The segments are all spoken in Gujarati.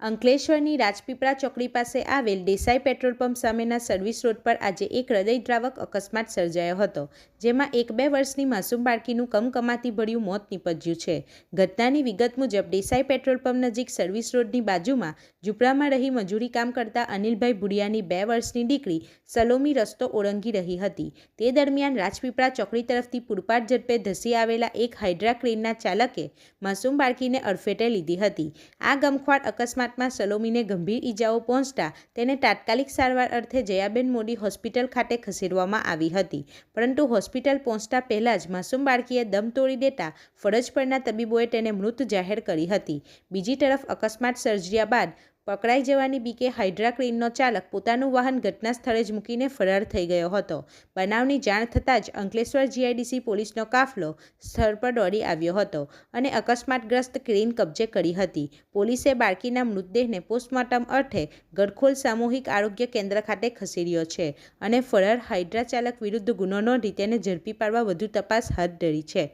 અંકલેશ્વરની રાજપીપળા ચોકડી પાસે આવેલ દેસાઈ પેટ્રોલ પંપ સામેના સર્વિસ રોડ પર આજે એક હૃદયદ્રાવક અકસ્માત સર્જાયો હતો, જેમાં એક બે વર્ષની માસૂમ બાળકીનું કમકમાતી ભર્યું મોત નીપજ્યું છે. ઘટનાની વિગત મુજબ દેસાઈ પેટ્રોલ પંપ નજીક સર્વિસ રોડની બાજુમાં ઝૂંપડામાં રહી મજૂરી કામ કરતા અનિલભાઈ ભુડિયાની બે વર્ષની દીકરી સલોમી રસ્તો ઓળંગી રહી હતી. તે દરમિયાન રાજપીપળા ચોકડી તરફથી પૂરપાટ ઝડપે ધસી આવેલા એક હાઇડ્રા ક્રેનના ચાલકે માસૂમ બાળકીને અડફેટે લીધી હતી. આ ગમખ્વાર અકસ્માતમાં સલોમીને ગંભીર ઈજાઓ પહોંચતા તેને તાત્કાલિક સારવાર અર્થે જયાબેન મોદી હોસ્પિટલ ખાતે ખસેડવામાં આવી હતી. પરંતુ હોસ્પિટલ પહોંચતા પહેલાં જ માસૂમ બાળકીએ દમ તોડી દેતા ફરજ પરના તબીબોએ તેને મૃત જાહેર કરી હતી. બીજી તરફ અકસ્માત સર્જ્યા બાદ પકડાઈ જવાની બીકે હાઇડ્રા ક્રેનનો ચાલક પોતાનું વાહન ઘટના સ્થળે જ મૂકીને ફરાર થઈ ગયો હતો. બનાવની જાણ થતાં જ અંકલેશ્વર જીઆઈડીસી પોલીસનો કાફલો સ્થળ પર દોડી આવ્યો હતો અને અકસ્માતગ્રસ્ત ક્રેન કબજે કરી હતી. પોલીસે બાળકીના મૃતદેહને પોસ્ટમોર્ટમ અર્થે ગડખોલ સામૂહિક આરોગ્ય કેન્દ્ર ખાતે ખસેડ્યો છે અને ફરાર હાઇડ્રા ચાલક વિરુદ્ધ ગુનો નોંધી તેને ઝડપી પાડવા વધુ તપાસ હાથ ધરી છે.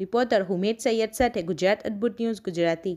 રિપોર્ટર હુમેદ સૈયદ સાથે ગુજરાત અદ્ભુત ન્યૂઝ ગુજરાતી.